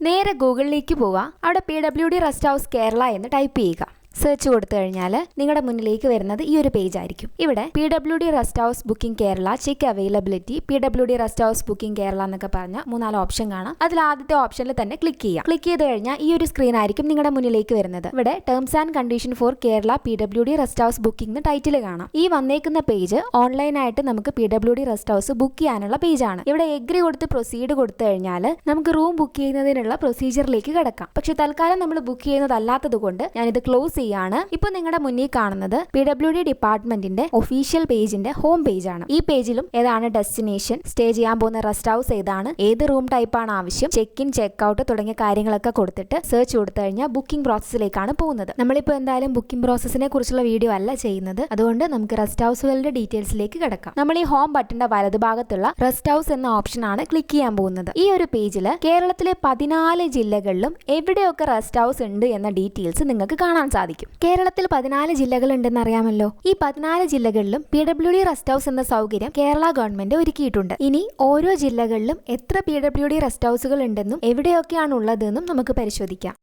നേരെ ഗൂഗിളിലേക്ക് പോവുക അവിടെ P W D rest house Kerala എന്ന് ടൈപ്പ് ചെയ്യുക. സെർച്ച് കൊടുത്തു കഴിഞ്ഞാൽ നിങ്ങളുടെ മുന്നിലേക്ക് വരുന്നത് ഈ ഒരു പേജ് ആയിരിക്കും. ഇവിടെ P W D rest house booking Kerala check availability P W D rest house booking Kerala എന്നൊക്കെ പറഞ്ഞ മൂന്നാൽ ഓപ്ഷൻ കാണാം. അതിൽ ആദ്യത്തെ ഓപ്ഷനിൽ തന്നെ ക്ലിക്ക് ചെയ്യാം. ക്ലിക്ക് ചെയ്ത് കഴിഞ്ഞാൽ ഈ ഒരു സ്ക്രീൻ ആയിരിക്കും നിങ്ങളുടെ മുന്നിലേക്ക് വരുന്നത്. ഇവിടെ terms and condition for Kerala P W D rest house booking title കാണാം. ഈ വന്നേക്കുന്ന പേജ് ഓൺലൈനായിട്ട് നമുക്ക് P W D rest house book ചെയ്യാനുള്ള പേജാണ് ഇവിടെ എഗ്രി കൊടുത്ത് പ്രൊസീഡ് കൊടുത്തു കഴിഞ്ഞാൽ നമുക്ക് റൂം ബുക്ക് ചെയ്യുന്നതിനുള്ള പ്രൊസീജിയറിലേക്ക് കിടക്കാം. പക്ഷെ തൽക്കാലം നമ്മൾ ബുക്ക് ചെയ്യുന്നതല്ലാത്തത് കൊണ്ട് ഞാനിത് ക്ലോസ് ചെയ്യാണ് ഇപ്പോൾ നിങ്ങളുടെ മുന്നിൽ കാണുന്നത് പി ഡബ്ല്യു ഡി ഡിപ്പാർട്ട്മെന്റിന്റെ ഒഫീഷ്യൽ പേജിന്റെ ഹോം പേജ് ആണ് ഈ പേജിലും ഏതാണ് ഡെസ്റ്റിനേഷൻ സ്റ്റേ ചെയ്യാൻ പോകുന്ന റെസ്റ്റ് ഹൗസ് ഏതാണ് ഏത് റൂം ടൈപ്പ് ആണ് ആവശ്യം ചെക്ക് ഇൻ ചെക്ക് ഔട്ട് തുടങ്ങിയ കാര്യങ്ങളൊക്കെ കൊടുത്തിട്ട് സെർച്ച് കൊടുത്തു കഴിഞ്ഞാൽ ബുക്കിംഗ് പ്രോസസ്സിലേക്കാണ് പോകുന്നത്. നമ്മളിപ്പോൾ എന്തായാലും ബുക്കിംഗ് പ്രോസസ്സിനെ കുറിച്ചുള്ള വീഡിയോ അല്ല ചെയ്യുന്നത്. അതുകൊണ്ട് നമുക്ക് റെസ്റ്റ് ഹൗസുകളുടെ ഡീറ്റെയിൽസിലേക്ക് കിടക്കാം. നമ്മൾ ഈ ഹോം ബട്ടന്റെ വലതുഭാഗത്തുള്ള റെസ്റ്റ് ഹൗസ് എന്ന ഓപ്ഷൻ ആണ് ക്ലിക്ക് ചെയ്യാൻ പോകുന്നത്. ഈ ഒരു പേജിൽ കേരളത്തിലെ പതിനാല് ജില്ലകളിലും എവിടെയൊക്കെ റെസ്റ്റ് ഹൗസ് ഉണ്ട് എന്ന ഡീറ്റെയിൽസ് നിങ്ങൾക്ക് കാണാൻ സാധിക്കും. കേരളത്തിൽ പതിനാല് ജില്ലകളുണ്ടെന്ന് അറിയാമല്ലോ. ഈ പതിനാല് ജില്ലകളിലും P W D rest house എന്ന സൗകര്യം കേരള ഗവൺമെന്റ് ഒരുക്കിയിട്ടുണ്ട്. ഇനി ഓരോ ജില്ലകളിലും എത്ര പി ഡബ്ല്യു ഡി റെസ്റ്റ് ഹൗസുകൾ ഉണ്ടെന്നും എവിടെയൊക്കെയാണ് ഉള്ളതെന്നും നമുക്ക് പരിശോധിക്കാം.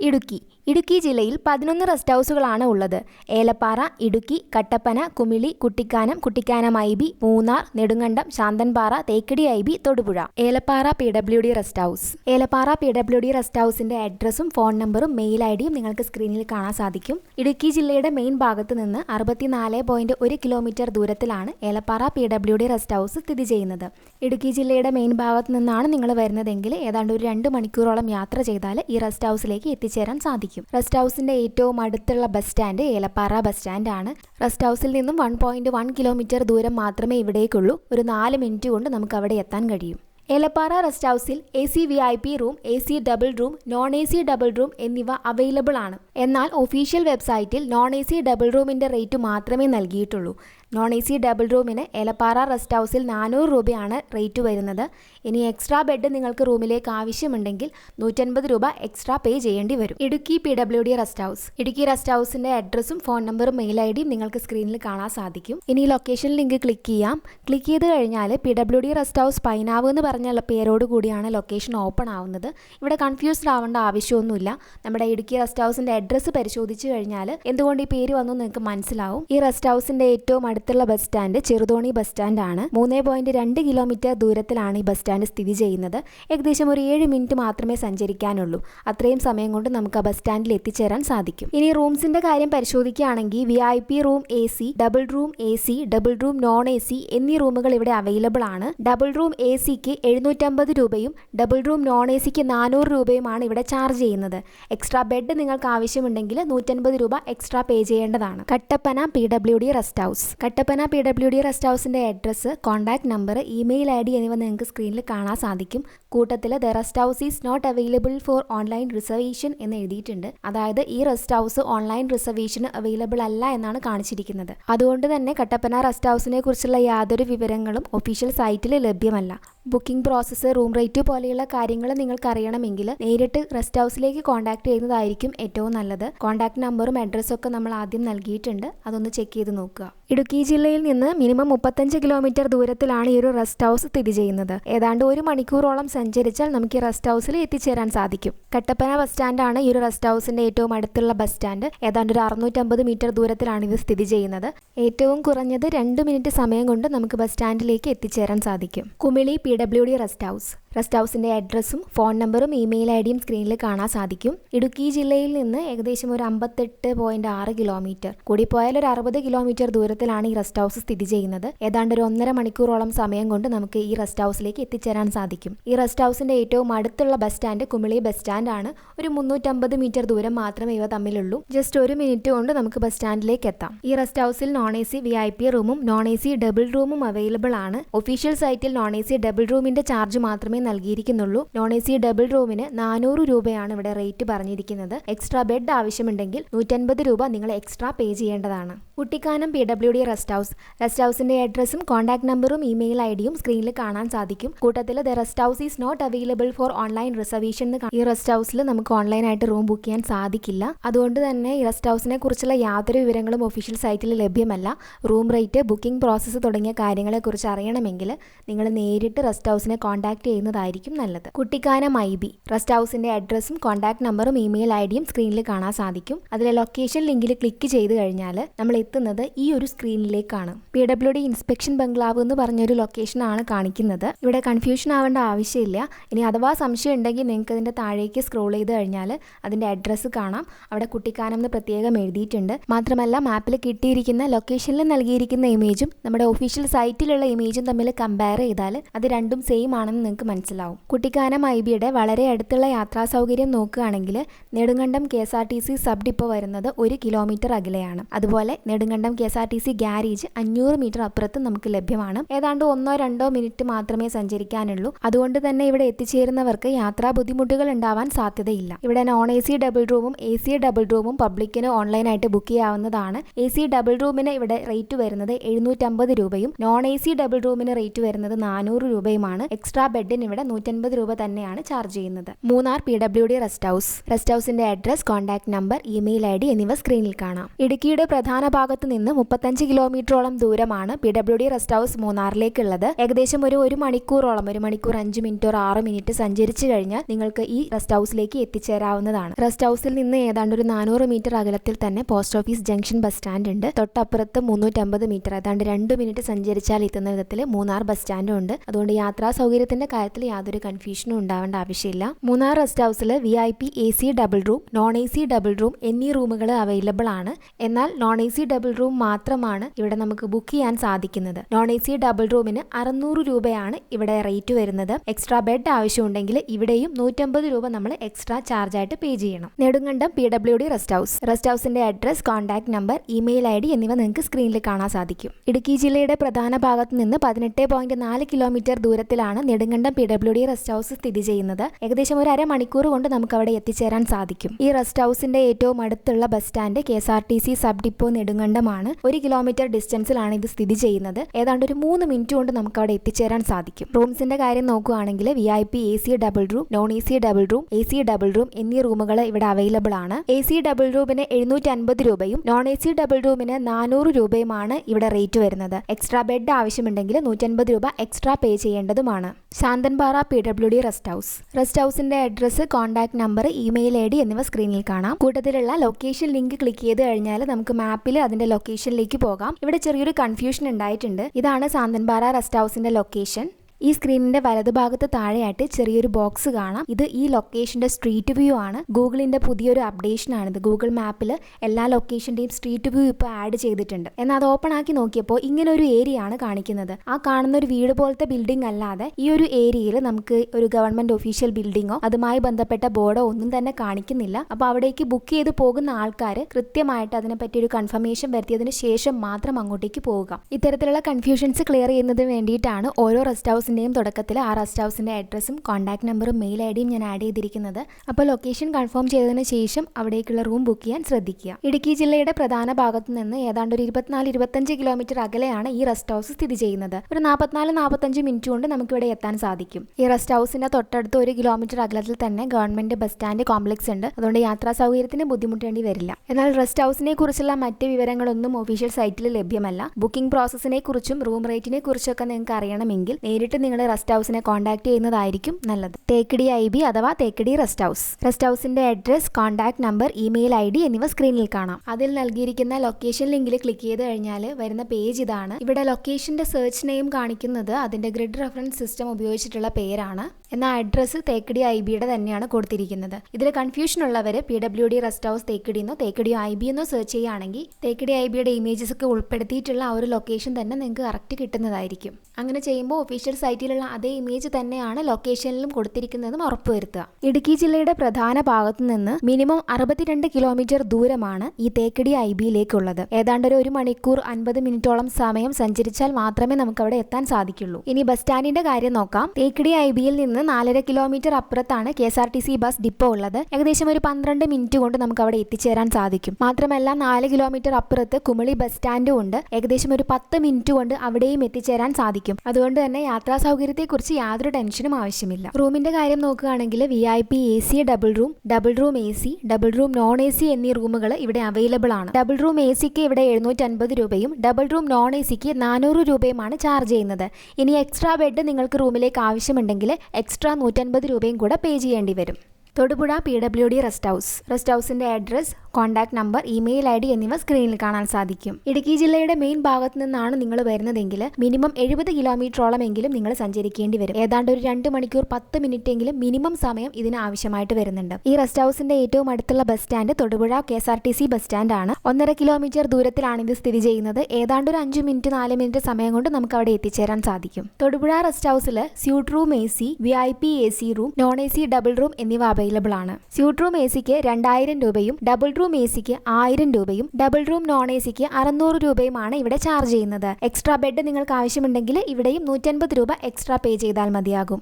ഇടുക്കി. ഇടുക്കി ജില്ലയിൽ പതിനൊന്ന് റെസ്റ്റ് ഹൗസുകളാണ് ഉള്ളത്. Elappara Idukki Kattappana Kumily Kuttikkanam Kuttikkanam I B Munnar Nedumkandam Santhanpara Thekkady I B Thodupuzha. Elappara P W D rest house. Elappara P W D rest ഹൗസിന്റെ അഡ്രസ്സും ഫോൺ നമ്പറും മെയിൽ ഐ ഡിയും നിങ്ങൾക്ക് സ്ക്രീനിൽ കാണാൻ സാധിക്കും. ഇടുക്കി ജില്ലയുടെ മെയിൻ ഭാഗത്ത് നിന്ന് അറുപത്തിനാല് പോയിന്റ് ഒരു kilometre ദൂരത്തിലാണ് Elappara P W D rest house സ്ഥിതി ചെയ്യുന്നത്. ഇടുക്കി ജില്ലയുടെ മെയിൻ ഭാഗത്ത് നിന്നാണ് നിങ്ങൾ വരുന്നതെങ്കിൽ ഏതാണ്ട് ഒരു രണ്ട് മണിക്കൂറോളം യാത്ര ചെയ്താൽ ഈ റെസ്റ്റ് ഹൗസിലേക്ക് എത്തിച്ചേരാൻ സാധിക്കും. റെസ്റ്റ് ഹൗസിന്റെ ഏറ്റവും അടുത്തുള്ള ബസ് സ്റ്റാൻഡ് ഏലപ്പാറ ബസ് സ്റ്റാൻഡാണ്. റെസ്റ്റ് ഹൗസിൽ നിന്നും വൺ പോയിന്റ് വൺ കിലോമീറ്റർ ദൂരം മാത്രമേ ഇവിടേക്കുള്ളൂ. ഒരു നാല് മിനിറ്റ് കൊണ്ട് നമുക്ക് അവിടെ എത്താൻ കഴിയും. ഏലപ്പാറ റെസ്റ്റ് ഹൗസിൽ A C V I P room A C double room non A C double room എന്നിവ അവൈലബിൾ ആണ്. എന്നാൽ ഒഫീഷ്യൽ വെബ്സൈറ്റിൽ നോൺ എ സി ഡബിൾ റൂമിന്റെ റേറ്റ് മാത്രമേ നൽകിയിട്ടുള്ളൂ. നോൺ എ സി ഡബിൾ റൂമിന് ഏലപ്പാറ റെസ്റ്റ് ഹൗസിൽ നാനൂറ് രൂപയാണ് റേറ്റ് വരുന്നത്. ഇനി എക്സ്ട്രാ ബെഡ് നിങ്ങൾക്ക് റൂമിലേക്ക് ആവശ്യമുണ്ടെങ്കിൽ നൂറ്റൻപത് രൂപ എക്സ്ട്രാ പേ ചെയ്യേണ്ടി വരും. Idukki P W D rest house. Idukki rest ഹൗസിന്റെ അഡ്രസ്സും ഫോൺ നമ്പറും മെയിൽ ഐ ഡിയും നിങ്ങൾക്ക് സ്ക്രീനിൽ കാണാൻ സാധിക്കും. ഇനി ലൊക്കേഷൻ ലിങ്ക് ക്ലിക്ക് ചെയ്യാം. ക്ലിക്ക് ചെയ്ത് കഴിഞ്ഞാൽ P W D rest house Painavu എന്ന് പറഞ്ഞ പേരോട് കൂടിയാണ് ലൊക്കേഷൻ ഓപ്പൺ ആവുന്നത്. ഇവിടെ കൺഫ്യൂസ്ഡ് ആവേണ്ട ആവശ്യമൊന്നുമില്ല. നമ്മുടെ ഇടുക്കി റെസ്റ്റ് ഹൗസിന്റെ അഡ്രസ്സ് പരിശോധിച്ച് കഴിഞ്ഞാൽ എന്തുകൊണ്ട് ഈ പേര് വന്നു നിങ്ങൾക്ക് മനസ്സിലാവും. ഈ റെസ്റ്റ് ഹൗസിന്റെ ഏറ്റവും അടുത്തുള്ള ബസ് സ്റ്റാൻഡ് ചെറുതോണി ബസ് സ്റ്റാൻഡാണ്. മൂന്ന് പോയിന്റ് രണ്ട് കിലോമീറ്റർ ദൂരത്തിലാണ് ഈ ബസ് സ്റ്റാൻഡ് സ്ഥിതി ചെയ്യുന്നത്. ഏകദേശം ഒരു ഏഴ് മിനിറ്റ് മാത്രമേ സഞ്ചരിക്കാനുള്ളൂ. അത്രയും സമയം കൊണ്ട് നമുക്ക് ആ ബസ് സ്റ്റാൻഡിൽ എത്തിച്ചേരാൻ സാധിക്കും. ഇനി റൂംസിന്റെ കാര്യം പരിശോധിക്കുകയാണെങ്കിൽ V I P room A C double room A C double room non A C എന്നീ റൂമുകൾ ഇവിടെ അവൈലബിൾ ആണ്. ഡബിൾ റൂം എ സിക്ക് എഴുന്നൂറ്റമ്പത് രൂപയും ഡബിൾ റൂം നോൺ എ സിക്ക് നാനൂറ് രൂപയുമാണ് ഇവിടെ ചാർജ് ചെയ്യുന്നത്. എക്സ്ട്രാ ബെഡ് നിങ്ങൾക്ക് ആവശ്യമുണ്ടെങ്കിൽ നൂറ്റൻപത് രൂപ എക്സ്ട്രാ പേ ചെയ്യേണ്ടതാണ്. Kattappana P W D rest house. Kattappana P W D rest ഹൗസിന്റെ address contact number email I D എന്നിവ നിങ്ങൾക്ക് സ്ക്രീനിൽ കാണാൻ സാധിക്കും. കൂട്ടത്തിൽ the rest house is not available for online reservation എന്ന് എഴുതിയിട്ടുണ്ട്. അതായത് ഈ റെസ്റ്റ് ഹൗസ് ഓൺലൈൻ റിസർവേഷന് അവൈലബിൾ അല്ല എന്നാണ് കാണിച്ചിരിക്കുന്നത്. അതുകൊണ്ട് തന്നെ കട്ടപ്പന റെസ്റ്റ് ഹൗസിനെ കുറിച്ചുള്ള യാതൊരു വിവരങ്ങളും ഒഫീഷ്യൽ സൈറ്റിൽ ലഭ്യമല്ല. ബുക്കിംഗ് പ്രോസസ്സ് റൂം റേറ്റ് പോലെയുള്ള കാര്യങ്ങൾ നിങ്ങൾക്ക് അറിയണമെങ്കിൽ നേരിട്ട് റെസ്റ്റ് ഹൗസിലേക്ക് കോൺടാക്ട് ചെയ്യുന്നതായിരിക്കും ഏറ്റവും നല്ലത്. കോൺടാക്ട് നമ്പറും അഡ്രസ്സും ഒക്കെ നമ്മൾ ആദ്യം നൽകിയിട്ടുണ്ട്. അതൊന്ന് ചെക്ക് ചെയ്ത് നോക്കുക. ഇടുക്കി ജില്ലയിൽ നിന്ന് മിനിമം മുപ്പത്തഞ്ച് കിലോമീറ്റർ ദൂരത്തിലാണ് ഈ ഒരു റെസ്റ്റ് ഹൗസ് സ്ഥിതി ചെയ്യുന്നത്. ഏതാണ്ട് ഒരു മണിക്കൂറോളം സഞ്ചരിച്ചാൽ നമുക്ക് ഈ റെസ്റ്റ് ഹൗസിൽ എത്തിച്ചേരാൻ സാധിക്കും. കട്ടപ്പന ബസ് സ്റ്റാൻഡാണ് ഈ ഒരു റെസ്റ്റ് ഹൗസിന്റെ ഏറ്റവും അടുത്തുള്ള ബസ് സ്റ്റാൻഡ് ഏതാണ്ട് ഒരു അറുന്നൂറ്റമ്പത് മീറ്റർ ദൂരത്തിലാണ് ഇത് സ്ഥിതി ചെയ്യുന്നത്. ഏറ്റവും കുറഞ്ഞത് രണ്ട് മിനിറ്റ് സമയം കൊണ്ട് നമുക്ക് ബസ് സ്റ്റാൻഡിലേക്ക് എത്തിച്ചേരാൻ സാധിക്കും. Kumily P W D rest house. Rest ഹൗസിന്റെ അഡ്രസ്സും ഫോൺ നമ്പറും ഇമെയിൽ ഐ ഡിയും സ്ക്രീനിൽ കാണാൻ സാധിക്കും. ഇടുക്കി ജില്ലയിൽ നിന്ന് ഏകദേശം ഒരു അമ്പത്തെട്ട് പോയിന്റ് ആറ് കിലോമീറ്റർ. കൂടിപ്പോയാൽ ഒരു അറുപത് കിലോമീറ്റർ ദൂരത്തിലാണ് ഈ റെസ്റ്റ് ഹൗസ് സ്ഥിതി ചെയ്യുന്നത്. ഏതാണ്ട് ഒരു ഒന്നര മണിക്കൂറോളം സമയം കൊണ്ട് നമുക്ക് ഈ റെസ്റ്റ് ഹൗസിലേക്ക് എത്തിച്ചേരാൻ സാധിക്കും. ഈ റെസ്റ്റ് ഹൗസിന്റെ ഏറ്റവും അടുത്തുള്ള bus stand Kumily bus stand ആണ്. ഒരു മുന്നൂറ്റമ്പത് മീറ്റർ ദൂരം മാത്രമേ ഇവ തമ്മിലുള്ളൂ. ജസ്റ്റ് ഒരു മിനിറ്റ് കൊണ്ട് നമുക്ക് ബസ് സ്റ്റാൻഡിലേക്ക് എത്താം. ഈ റെസ്റ്റ് ഹൗസിൽ non A C V I P റൂമും നോൺ എ സി ഡബിൾ റൂമും അവൈലബിൾ ആണ്. ഒഫീഷ്യൽ സൈറ്റിൽ നോൺ എ സി ഡബിൾ റൂമിന്റെ ചാർജ് മാത്രമേ നൽകിയിരിക്കുന്നുള്ളൂ. നോൺ എ സി ഡബിൾ റൂമിന് നാനൂറ് രൂപയാണ് ഇവിടെ റേറ്റ് പറഞ്ഞിരിക്കുന്നത്. എക്സ്ട്രാ ബെഡ് ആവശ്യമുണ്ടെങ്കിൽ നൂറ്റൻപത് രൂപ നിങ്ങൾ എക്സ്ട്രാ പേ ചെയ്യേണ്ടതാണ്. Kuttikkanam P W D rest house. Rest ഹൗസിന്റെ അഡ്രസ്സും കോൺടാക്ട് നമ്പറും ഇമെയിൽ ഐ ഡിയും സ്ക്രീനിൽ കാണാൻ സാധിക്കും. കൂട്ടത്തിൽ the rest house is not available for online reservation എന്ന് ഈ റെസ്റ്റ് ഹൗസിൽ നമുക്ക് ഓൺലൈനായിട്ട് റൂം ബുക്ക് ചെയ്യാൻ സാധിക്കില്ല. അതുകൊണ്ട് തന്നെ ഈ റെസ്റ്റ് ഹൗസിനെ കുറിച്ചുള്ള യാതൊരു വിവരങ്ങളും ഒഫീഷ്യൽ സൈറ്റിൽ ലഭ്യമല്ല. റൂം റേറ്റ് ബുക്കിംഗ് പ്രോസസ്സ് തുടങ്ങിയ കാര്യങ്ങളെക്കുറിച്ച് അറിയണമെങ്കിൽ നിങ്ങൾ നേരിട്ട് റെസ്റ്റ് ഹൗസിനെ കോൺടാക്ട് ചെയ്യുന്നതായിരിക്കും നല്ലത്. Kuttikkanam I B. റെസ്റ്റ് ഹൗസിന്റെ അഡ്രസ്സും കോൺടാക്ട് നമ്പറും ഇമെയിൽ ഐ ഡിയും സ്ക്രീനിൽ കാണാൻ സാധിക്കും. അതിലെ ലൊക്കേഷൻ ലിങ്കിൽ ക്ലിക്ക് ചെയ്ത് കഴിഞ്ഞാൽ നമ്മൾ എത്തുന്നത് ഈ ഒരു സ്ക്രീനിലേക്കാണ്. P W D inspection bungalow എന്ന് പറഞ്ഞൊരു ലൊക്കേഷനാണ് കാണിക്കുന്നത്. ഇവിടെ കൺഫ്യൂഷൻ ആവേണ്ട ആവശ്യമില്ല. ഇനി അഥവാ സംശയം ഉണ്ടെങ്കിൽ നിങ്ങൾക്ക് അതിന്റെ താഴേക്ക് സ്ക്രോൾ ചെയ്ത് കഴിഞ്ഞാൽ അതിന്റെ അഡ്രസ്സ് കാണാം. അവിടെ കുട്ടിക്കാനം എന്ന് പ്രത്യേകം എഴുതിയിട്ടുണ്ട്. മാത്രമല്ല മാപ്പിൽ കിട്ടിയിരിക്കുന്ന ലൊക്കേഷനിൽ നൽകിയിരിക്കുന്ന ഇമേജും നമ്മുടെ ഒഫീഷ്യൽ സൈറ്റിലുള്ള ഇമേജും തമ്മിൽ കമ്പയർ ചെയ്താൽ അത് രണ്ടും സെയിം ആണെന്ന് നിങ്ങൾക്ക് മനസ്സിലാവും. കുട്ടിക്കാനം ഐ ബിയുടെ വളരെ അടുത്തുള്ള യാത്രാ സൗകര്യം നോക്കുകയാണെങ്കിൽ Nedumkandam K S R T C sub depot വരുന്നത് ഒരു കിലോമീറ്റർ അകലെയാണ്. അതുപോലെ Nedumkandam K S R T C garage അഞ്ഞൂറ് മീറ്റർ അപ്പുറത്ത് നമുക്ക് ലഭ്യമാണ്. ഏതാണ്ട് ഒന്നോ രണ്ടോ മിനിറ്റ് മാത്രമേ സഞ്ചരിക്കാനുള്ളൂ. അതുകൊണ്ട് തന്നെ ഇവിടെ എത്തിച്ചേരുന്നവർക്ക് യാത്രാ ബുദ്ധിമുട്ടുകൾ ഉണ്ടാവാൻ സാധ്യതയില്ല. ഇവിടെ നോൺ എ സി ഡബിൾ റൂമും എ സി ഡബിൾ റൂമും പബ്ലിക്കിന് ഓൺലൈനായിട്ട് ബുക്ക് ചെയ്യാവുന്നതാണ്. എ സി ഡബിൾ റൂമിന് ഇവിടെ റേറ്റ് വരുന്നത് എഴുന്നൂറ്റമ്പത് രൂപയും നോൺ എ സി ഡബിൾ റൂമിന് റേറ്റ് വരുന്നത് നാനൂറ് രൂപയുമാണ്. എക്സ്ട്രാ ബെഡിന് ഇവിടെ നൂറ്റൻപത് രൂപ തന്നെയാണ് ചാർജ് ചെയ്യുന്നത്. Munnar P W D rest house. Rest ഹൗസിന്റെ address contact number email I D എന്നിവ സ്ക്രീനിൽ കാണാം. ഇടുക്കിയുടെ പ്രധാന ഭാഗത്ത് നിന്ന് മുപ്പത്തഞ്ച് കിലോമീറ്ററോളം ദൂരമാണ് P W D rest house മൂന്നാറിലേക്കുള്ളത്. ഏകദേശം ഒരു ഒരു മണിക്കൂറോളം ഒരു മണിക്കൂർ അഞ്ച് മിനിറ്റ് ഒരു ആറ് മിനിറ്റ് സഞ്ചരിച്ചു കഴിഞ്ഞാൽ നിങ്ങൾക്ക് ഈ റെസ്റ്റ് ഹൗസിലേക്ക് എത്തിച്ചേരാവുന്നതാണ്. റെസ്റ്റ് ഹൗസിൽ നിന്ന് ഏതാണ്ട് ഒരു നാനൂറ് മീറ്റർ അകലത്തിൽ തന്നെ post office junction bus stand ഉണ്ട്. തൊട്ടപ്പുറത്ത് മുന്നൂറ്റമ്പത് മീറ്റർ ഏതാണ്ട് രണ്ട് മിനിറ്റ് സഞ്ചരിച്ചാൽ എത്തുന്ന വിധത്തിൽ മൂന്നാർ ബസ് സ്റ്റാൻഡും ഉണ്ട്. അതുകൊണ്ട് യാത്രാ സൗകര്യത്തിന്റെ കാര്യത്തിൽ യാതൊരു കൺഫ്യൂഷനും ഉണ്ടാവേണ്ട ആവശ്യമില്ല. മൂന്നാർ റെസ്റ്റ് ഹൗസിൽ V I P A C double room non A C double room എന്നീ റൂമുകൾ അവൈലബിൾ ആണ്. എന്നാൽ non A C double room മാത്രമാണ് ഇവിടെ നമുക്ക് ബുക്ക് ചെയ്യാൻ സാധിക്കുന്നത്. നോൺ എ സി ഡബിൾ റൂമിന് അറുന്നൂറ് രൂപയാണ് ഇവിടെ റേറ്റ് വരുന്നത്. എക്സ്ട്രാ ബെഡ് ആവശ്യമുണ്ടെങ്കിൽ ഇവിടെയും നൂറ്റമ്പത് രൂപ നമ്മൾ എക്സ്ട്രാ ചാർജ് ആയിട്ട് പേ ചെയ്യണം. Nedumkandam P W D rest house rest ഹൗസിന്റെ address contact number email I D എന്നിവ നിങ്ങൾക്ക് സ്ക്രീനിൽ കാണാൻ സാധിക്കും. ഇടുക്കി ജില്ലയുടെ പ്രധാന ഭാഗത്ത് നിന്ന് പതിനെട്ട് പോയിന്റ് നാല് kilometre ദൂരത്തിലാണ് Nedumkandam P W D rest house സ്ഥിതി ചെയ്യുന്നത്. ഏകദേശം ഒരു അരമണിക്കൂർ കൊണ്ട് നമുക്ക് അവിടെ എത്തിച്ചേരാൻ സാധിക്കും. ഈ റെസ്റ്റ് ഹൗസിന്റെ ഏറ്റവും അടുത്തുള്ള bus stand K S R T C sub depot നെടുങ്കണ്ടമാണ് ഒരു കിലോമീറ്റർ ഡിസ്റ്റൻസിലാണ് ഇത് സ്ഥിതി ചെയ്യുന്നത്. ഏതാണ്ട് ഒരു മൂന്ന് മിനിറ്റ് കൊണ്ട് നമുക്ക് അവിടെ എത്തിച്ചേരാൻ സാധിക്കും. റൂംസിന്റെ കാര്യം നോക്കുകയാണെങ്കിൽ V I P A C double room non A C double room A C double room എന്നീ റൂമുകൾ ഇവിടെ അവൈലബിൾ ആണ്. എ സി ഡബിൾ റൂമിന് എഴുന്നൂറ്റി അൻപത് രൂപയും നോൺ എ സി ഡബിൾ റൂമിന് നാനൂറ് രൂപയുമാണ് ഇവിടെ റേറ്റ് വരുന്നത്. എക്സ്ട്രാ ബെഡ് ആവശ്യമുണ്ടെങ്കിൽ നൂറ്റൻപത് രൂപ extra pay ചെയ്യേണ്ടതുമാണ്. Santhanpara P W D rest house. Rest ഹൗസിന്റെ address contact number email I D എന്നിവ സ്ക്രീനിൽ കാണാം. കൂട്ടത്തിലുള്ള ലൊക്കേഷൻ ലിങ്ക് ക്ലിക്ക് ചെയ്ത് കഴിഞ്ഞാൽ നമുക്ക് മാപ്പിൽ അതിന്റെ ലൊക്കേഷനിലേക്ക് പോകാം. ഇവിടെ ചെറിയൊരു കൺഫ്യൂഷൻ ഉണ്ടായിട്ടുണ്ട്. ഇതാണ് സാന്തൻപാറ റെസ്റ്റ് ഹൗസിന്റെ ലൊക്കേഷൻ ഈ സ്ക്രീനിന്റെ വലതുഭാഗത്ത് താഴെയായിട്ട് ചെറിയൊരു ബോക്സ് കാണാം. ഇത് ഈ ലൊക്കേഷന്റെ സ്ട്രീറ്റ് വ്യൂ ആണ്. ഗൂഗിളിന്റെ പുതിയൊരു അപ്ഡേഷൻ ആണിത് ഗൂഗിൾ മാപ്പിൽ എല്ലാ ലൊക്കേഷന്റെയും സ്ട്രീറ്റ് വ്യൂ ഇപ്പോൾ ആഡ് ചെയ്തിട്ടുണ്ട്. എന്നാൽ അത് ഓപ്പൺ ആക്കി നോക്കിയപ്പോൾ ഇങ്ങനെ ഒരു ഏരിയ ആണ് കാണിക്കുന്നത്. ആ കാണുന്ന ഒരു വീട് പോലത്തെ ബിൽഡിംഗ് അല്ലാതെ ഈ ഒരു ഏരിയയിൽ നമുക്ക് ഒരു ഗവൺമെന്റ് ഒഫീഷ്യൽ ബിൽഡിങ്ങോ അതുമായി ബന്ധപ്പെട്ട ബോർഡോ ഒന്നും തന്നെ കാണിക്കുന്നില്ല. അപ്പോൾ അവിടേക്ക് ബുക്ക് ചെയ്ത് പോകുന്ന ആൾക്കാർ കൃത്യമായിട്ട് അതിനെപ്പറ്റി ഒരു കൺഫർമേഷൻ വരുത്തിയതിന് ശേഷം മാത്രം അങ്ങോട്ടേക്ക് പോവുക. ഇത്തരത്തിലുള്ള കൺഫ്യൂഷൻസ് ക്ലിയർ ചെയ്യുന്നതിന് വേണ്ടിയിട്ടാണ് ഓരോ റെസ്റ്റ് ഹൗസിന്റെയും തുടക്കത്തിൽ ആ റെസ്റ്റ് ഹൗസിന്റെ അഡ്രസ്സും കോൺടാക്ട് നമ്പറും മെയിൽ ഐ ഡിയും ഞാൻ ആഡ് ചെയ്തിരിക്കുന്നത്. അപ്പോൾ ലൊക്കേഷൻ കൺഫേം ചെയ്തതിന് ശേഷം അവിടേക്കുള്ള റൂം ബുക്ക് ചെയ്യാൻ ശ്രദ്ധിക്കുക. ഇടുക്കി ജില്ലയുടെ പ്രധാന ഭാഗത്ത് നിന്ന് ഏതാണ്ട് ഒരു ഇരുപത്തിനാല് ഇരുപത്തഞ്ച് കിലോമീറ്റർ അകലെയാണ് ഈ റെസ്റ്റ് ഹൗസ് സ്ഥിതി ചെയ്യുന്നത്. ഒരു നാൽപ്പത്തിനാല് നാൽപ്പത്തഞ്ച് മിനിറ്റ് കൊണ്ട് നമുക്കിവിടെ എത്താൻ സാധിക്കും. ഈ റെസ്റ്റ് ഹൗസിന്റെ തൊട്ടടുത്ത് ഒരു കിലോമീറ്റർ അകലത്തിൽ തന്നെ ഗവൺമെന്റ് ബസ് സ്റ്റാൻഡ് കോംപ്ലക്സ് ഉണ്ട്. അതുകൊണ്ട് യാത്രാ സൗകര്യത്തിന് ബുദ്ധിമുട്ടേണ്ടി വരില്ല. എന്നാൽ റെസ്റ്റ് ഹൗസിനെ കുറിച്ചുള്ള മറ്റ് വിവരങ്ങളൊന്നും ഒഫീഷ്യൽ സൈറ്റിൽ ലഭ്യമല്ല. ബുക്കിംഗ് പ്രോസസ്സിനെ കുറിച്ചും റൂം റേറ്റിനെ കുറിച്ചൊക്കെ നിങ്ങൾക്ക് അറിയണമെങ്കിൽ നേരിട്ട് നിങ്ങൾ റെസ്റ്റ് ഹൗസിനെ കോൺടാക്ട് ചെയ്യുന്നതായിരിക്കും നല്ലത്. തേക്കടി ഐ ബി അഥവാ തേക്കടി റെസ്റ്റ് ഹൗസ്. റെസ്റ്റ് ഹൗസിന്റെ address contact number email I D എന്നിവ സ്ക്രീനിൽ കാണാം. അതിൽ നൽകിയിരിക്കുന്ന ലൊക്കേഷൻ ലിങ്കിൽ ക്ലിക്ക് ചെയ്ത് കഴിഞ്ഞാൽ വരുന്ന പേജ് ഇതാണ്. ഇവിടെ ലൊക്കേഷന്റെ സെർച്ച് നെയിം കാണിക്കുന്നത് അതിന്റെ ഗ്രിഡ് റെഫറൻസ് സിസ്റ്റം ഉപയോഗിച്ചിട്ടുള്ള പേരാണ്. എന്ന അഡ്രസ് തേക്കടി ഐ ബിയുടെ തന്നെയാണ് കൊടുത്തിരിക്കുന്നത്. ഇതിൽ കൺഫ്യൂഷൻ ഉള്ളവർ P W D rest house Thekkady എന്നോ തേക്കടി ഐ ബി എന്നോ സെർച്ച് ചെയ്യുകയാണെങ്കിൽ തേക്കടി ഐ ബിയുടെ ഇമേജസ് ഒക്കെ ഉൾപ്പെടുത്തിയിട്ടുള്ള ആ ഒരു ലൊക്കേഷൻ തന്നെ നിങ്ങൾക്ക് കറക്റ്റ് കിട്ടുന്നതായിരിക്കും. അങ്ങനെ ചെയ്യുമ്പോൾ ഒഫീഷ്യൽ സൈറ്റിലുള്ള അതേ ഇമേജ് തന്നെയാണ് ലൊക്കേഷനിലും കൊടുത്തിരിക്കുന്നതെന്നും ഉറപ്പുവരുത്തുക. ഇടുക്കി ജില്ലയുടെ പ്രധാന ഭാഗത്തു നിന്ന് മിനിമം അറുപത്തിരണ്ട് കിലോമീറ്റർ ദൂരമാണ് ഈ തേക്കടി ഐ ബിയിലേക്കുള്ളത്. ഏതാണ്ട് ഒരു മണിക്കൂർ അൻപത് മിനിറ്റോളം സമയം സഞ്ചരിച്ചാൽ മാത്രമേ നമുക്ക് അവിടെ എത്താൻ സാധിക്കുള്ളൂ. ഇനി ബസ് സ്റ്റാൻഡിന്റെ കാര്യം നോക്കാം. തേക്കടി ഐ ബിയിൽ നിന്ന് നാലര കിലോമീറ്റർ അപ്പുറത്താണ് K S R T C bus depot ഉള്ളത്. ഏകദേശം ഒരു പന്ത്രണ്ട് മിനിറ്റ് കൊണ്ട് നമുക്ക് അവിടെ എത്തിച്ചേരാൻ സാധിക്കും. മാത്രമല്ല നാല് കിലോമീറ്റർ അപ്പുറത്ത് കുമളി ബസ് സ്റ്റാൻഡും ഉണ്ട്. ഏകദേശം ഒരു പത്ത് മിനിറ്റ് കൊണ്ട് അവിടെയും എത്തിച്ചേരാൻ സാധിക്കും. അതുകൊണ്ട് തന്നെ യാത്രാ സൗകര്യത്തെക്കുറിച്ച് യാതൊരു ടെൻഷനും ആവശ്യമില്ല. റൂമിന്റെ കാര്യം നോക്കുകയാണെങ്കിൽ V I P A C double room double room A C double room non A C എന്നീ റൂമുകൾ ഇവിടെ അവൈലബിൾ ആണ്. ഡബിൾ റൂം എ സിക്ക് ഇവിടെ എഴുന്നൂറ്റൻപത് രൂപയും ഡബിൾ റൂം നോൺ എ സിക്ക് നാനൂറ് രൂപയുമാണ് ചാർജ് ചെയ്യുന്നത്. ഇനി എക്സ്ട്രാ ബെഡ് നിങ്ങൾക്ക് റൂമിലേക്ക് ആവശ്യമുണ്ടെങ്കിൽ എക്സ്ട്രാ നൂറ്റൻപത് രൂപയും കൂടെ പേ ചെയ്യേണ്ടി വരും. Thodupuzha P W D rest house. Rest ഹൗസിന്റെ address contact number email I D എന്നിവ സ്ക്രീനിൽ കാണാൻ സാധിക്കും. ഇടുക്കി ജില്ലയുടെ മെയിൻ ഭാഗത്ത് നിന്നാണ് നിങ്ങൾ വരുന്നതെങ്കിൽ മിനിമം എഴുപത് കിലോമീറ്ററോളം എങ്കിലും നിങ്ങൾ സഞ്ചരിക്കേണ്ടി വരും. ഏതാണ്ട് ഒരു രണ്ട് മണിക്കൂർ പത്ത് മിനിറ്റ് എങ്കിലും മിനിമം സമയം ഇതിന് ആവശ്യമായിട്ട് വരുന്നുണ്ട്. ഈ റെസ്റ്റ് ഹൗസിന്റെ ഏറ്റവും അടുത്തുള്ള bus stand Thodupuzha K S R T C bus stand ആണ് ഒന്നര കിലോമീറ്റർ ദൂരത്തിലാണ് ഇത് സ്ഥിതി ചെയ്യുന്നത്. ഏതാണ്ട് ഒരു അഞ്ച് മിനിറ്റ് നാല് മിനിറ്റ് സമയം കൊണ്ട് നമുക്ക് അവിടെ എത്തിച്ചേരാൻ സാധിക്കും. തൊടുപുഴ റെസ്റ്റ് ഹൗസിൽ suite room A C V I P A C room non A C double room എന്നിവ അവൈലബിൾ ആണ്. സ്യൂട്ട് റൂം എ സിക്ക് രണ്ടായിരം രൂപയും ഡബിൾ റൂം എ സിക്ക് ആയിരം രൂപയും ഡബിൾ റൂം നോൺ എ സിക്ക് അറുന്നൂറ് രൂപയുമാണ് ഇവിടെ ചാർജ് ചെയ്യുന്നത്. എക്സ്ട്രാ ബെഡ് നിങ്ങൾക്ക് ആവശ്യമുണ്ടെങ്കിൽ ഇവിടെയും നൂറ്റൻപത് രൂപ എക്സ്ട്രാ പേ ചെയ്താൽ മതിയാകും.